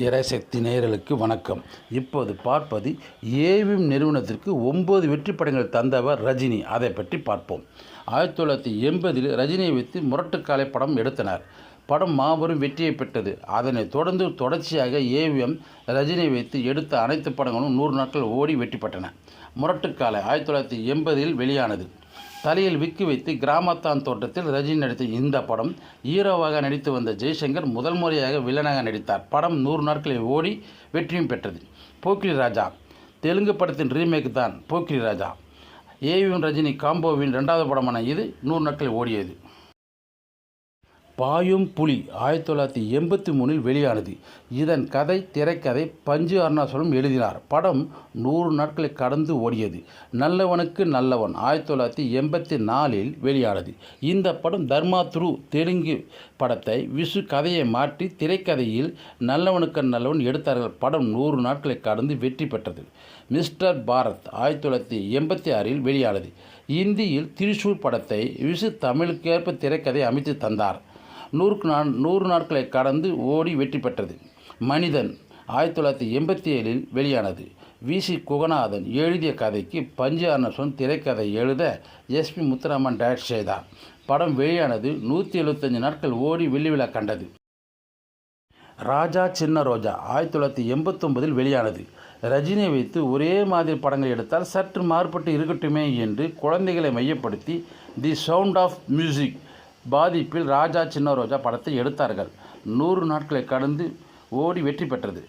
திரைசக்தி நேயர்களுக்கு வணக்கம். இப்போது பார்ப்பது ஏவிஎம் நிறுவனத்திற்கு ஒன்பது வெற்றி படங்கள் தந்தவர் ரஜினி. அதை பற்றி பார்ப்போம். ஆயிரத்தி தொள்ளாயிரத்தி எண்பதில் ரஜினியை வைத்து முரட்டுக்காலை படம் எடுத்தனர். படம் மாபெரும் வெற்றியை பெற்றது. அதனைத் தொடர்ந்து தொடர்ச்சியாக ஏவிஎம் ரஜினியை வைத்து எடுத்த அனைத்து படங்களும் நூறு நாட்கள் ஓடி வெற்றி பெற்றன. முரட்டுக்காலை ஆயிரத்தி தொள்ளாயிரத்தி எண்பதில் வெளியானது. தலையில் விக்கு வைத்து கிராமத்தான் தோட்டத்தில் ரஜினி நடித்த இந்த படம் ஹீரோவாக நடித்து வந்த ஜெய்சங்கர் முதல் முறையாக வில்லனாக நடித்தார். படம் நூறு நாட்களில் ஓடி வெற்றியும் பெற்றது. போக்கிரி ராஜா தெலுங்கு படத்தின் ரீமேக் தான் போக்கிரி ராஜா. ஏவிஎம் ரஜினி காம்போவின் ரெண்டாவது படமான இது நூறு நாட்களில் ஓடியது. பாயும் புலி ஆயிரத்தி தொள்ளாயிரத்தி எண்பத்தி மூணில் வெளியானது. இதன் கதை திரைக்கதை பஞ்சு அருணாசலம் எழுதினார். படம் நூறு நாட்களை கடந்து ஓடியது. நல்லவனுக்கு நல்லவன் ஆயிரத்தி தொள்ளாயிரத்தி எண்பத்தி நாலில் வெளியானது. இந்த படம் தர்மா த்ரூ தெலுங்கு படத்தை விசு கதையை மாற்றி திரைக்கதையில் நல்லவனுக்கு நல்லவன் எடுத்தார்கள். படம் நூறு நாட்களை கடந்து வெற்றி பெற்றது. மிஸ்டர் பாரத் ஆயிரத்தி தொள்ளாயிரத்தி எண்பத்தி ஆறில் வெளியானது. இந்தியில் திரிசூர் படத்தை விசு தமிழுக்கேற்ப திரைக்கதை அமைத்து தந்தார். நூறுக்கு நான் நூறு நாட்களை கடந்து ஓடி வெற்றி பெற்றது. மனிதன் ஆயிரத்தி தொள்ளாயிரத்தி எண்பத்தி ஏழில் வெளியானது. வி. சி. குகநாதன் எழுதிய கதைக்கு பஞ்சு அர்ணசன் திரைக்கதை எழுத எஸ்பி முத்துராமன் டைரக்ட் செய்தார். படம் வெளியானது நூற்றி எழுபத்தஞ்சு நாட்கள் ஓடி வெள்ளி விழா கண்டது. ராஜா சின்ன ரோஜா ஆயிரத்தி தொள்ளாயிரத்தி எண்பத்தொன்பதில் வெளியானது. ரஜினியை வைத்து ஒரே மாதிரி படங்கள் எடுத்தால் சற்று மாறுபட்டு இருக்கட்டுமே என்று குழந்தைகளை மையப்படுத்தி தி சவுண்ட் ஆஃப் மியூசிக் பாதிப்பில் ராஜா சின்ன ரோஜா படத்தை எடுத்தார்கள். நூறு நாட்களை கடந்து ஓடி வெற்றி பெற்றது.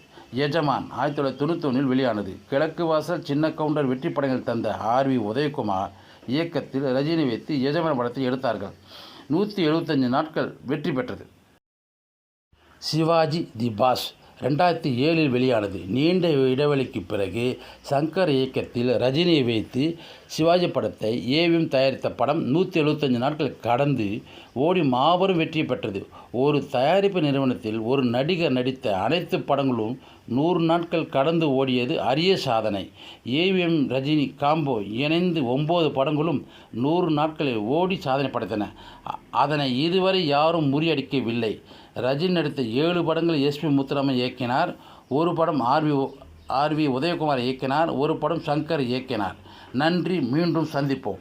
எஜமான் ஆயிரத்தி தொள்ளாயிரத்தி தொண்ணூத்தொன்னில் வெளியானது. கிழக்கு வாசல் சின்ன கவுண்டர் வெற்றி படங்கள் தந்த ஆர் வி உதயகுமார் இயக்கத்தில் ரஜினி வைத்து எஜமான் படத்தை எடுத்தார்கள். நூற்றி எழுபத்தஞ்சு நாட்கள் வெற்றி பெற்றது. சிவாஜி தி பாஸ் ரெண்டாயிரத்தி ஏழில் வெளியானது. நீண்ட இடைவெளிக்கு பிறகு சங்கர் இயக்கத்தில் ரஜினியை வைத்து சிவாஜி படத்தை ஏவிஎம் தயாரித்த படம் நூற்றி எழுபத்தஞ்சு நாட்கள் கடந்து ஓடி மாபெரும் வெற்றி பெற்றது. ஒரு தயாரிப்பு நிறுவனத்தில் ஒரு நடிகர் நடித்த அனைத்து படங்களும் நூறு நாட்கள் கடந்து ஓடியது அரிய சாதனை. ஏவிஎம் ரஜினி காம்போ இணைந்து ஒம்பது படங்களும் நூறு நாட்களில் ஓடி சாதனை படைத்தன. அதனை இதுவரை யாரும் முறியடிக்கவில்லை. ரஜினி நடித்த ஏழு படங்கள் எஸ்பி முத்துராமன் இயக்கினார். ஒரு படம் ஆர்வி ஆர் வி உதயகுமார் இயக்கினார். ஒரு படம் சங்கர் இயக்கினார். நன்றி. மீண்டும் சந்திப்போம்.